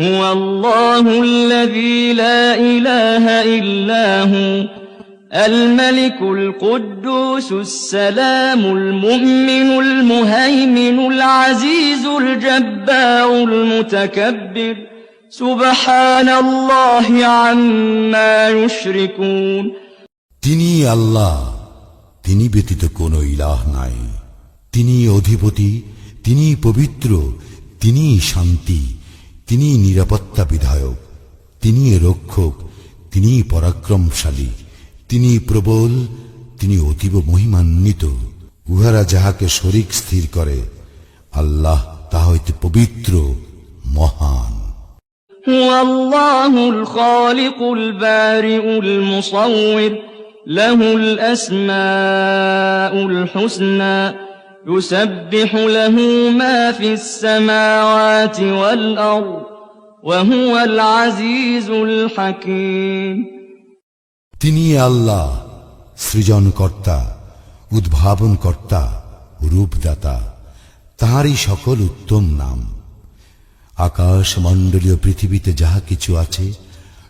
هو الله الذي لا إله إلا هو الملك القدوس السلام المؤمن المهيمن العزيز الجبار المتكبر سبحان الله عما يشركون তিনি আল্লাহ তিনি ব্যতীত কোনো ইলাহ নাই তিনি অধিপতি তিনি পবিত্র তিনি শান্তি তিনি নিরাপত্তা বিধায়ক তিনি রক্ষক তিনি পরাক্রমশালী তিনি প্রবল তিনি অতীব মহিমান্বিত উহারা যাহাকে শরিক স্থির করে আল্লাহ তাহা হইতে পবিত্র মহান هو الله الخالق البارئ المصور له الأسماء الحسنى يسبح له ما في السماوات والأرض وهو العزيز الحكيم তিনি আল্লাহ সৃজনকর্তা উদ্ভাবনকর্তা রূপদাতা তাহারই সকল উত্তম নাম আকাশ মণ্ডলীয় পৃথিবীতে যাহা কিছু আছে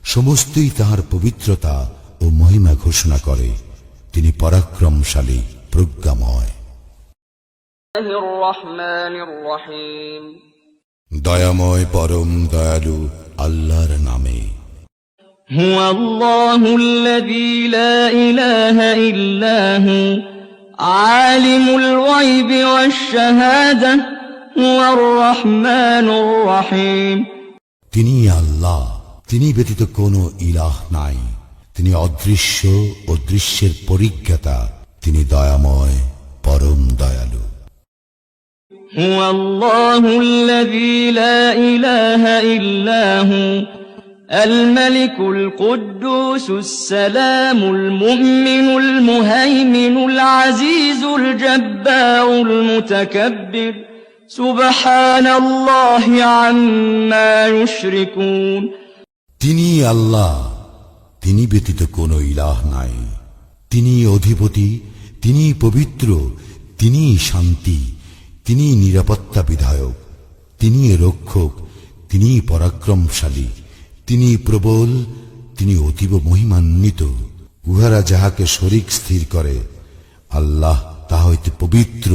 সমস্তই তাহার পবিত্রতা ও মহিমা ঘোষণা করে তিনি পরাক্রমশালী প্রজ্ঞাময় الله الرحمن الرحيم দয়াময় পরম দয়ালু আল্লাহর নামে هو الله الذي لا إله إلا هو عالم الغيب والشهادة هو الرحمن الرحيم তিনি আল্লাহ তিনি ব্যতীত কোনো ইলাহ নাই তিনি অদৃশ্য ও দৃশ্যের পরিজ্ঞাতা তিনি দয়াময় পরম দয়ালু هو الله الذي لا إله إلا هو الملك القدوس السلام المؤمن المهيمن العزيز الجبار المتكبر سبحان الله عما يشركون তিনি আল্লাহ তিনি ব্যতীত কোনো ইলাহ নাই তিনি অধিপতি তিনি পবিত্র তিনি শান্তি তিনি নিরাপত্তা বিধায়ক তিনি রক্ষক তিনি পরাক্রমশালী তিনি প্রবল তিনি অতীব মহিমান্বিত। উহারা যাহাকে শরিক স্থির করে, আল্লাহ তাহা হইতে পবিত্র।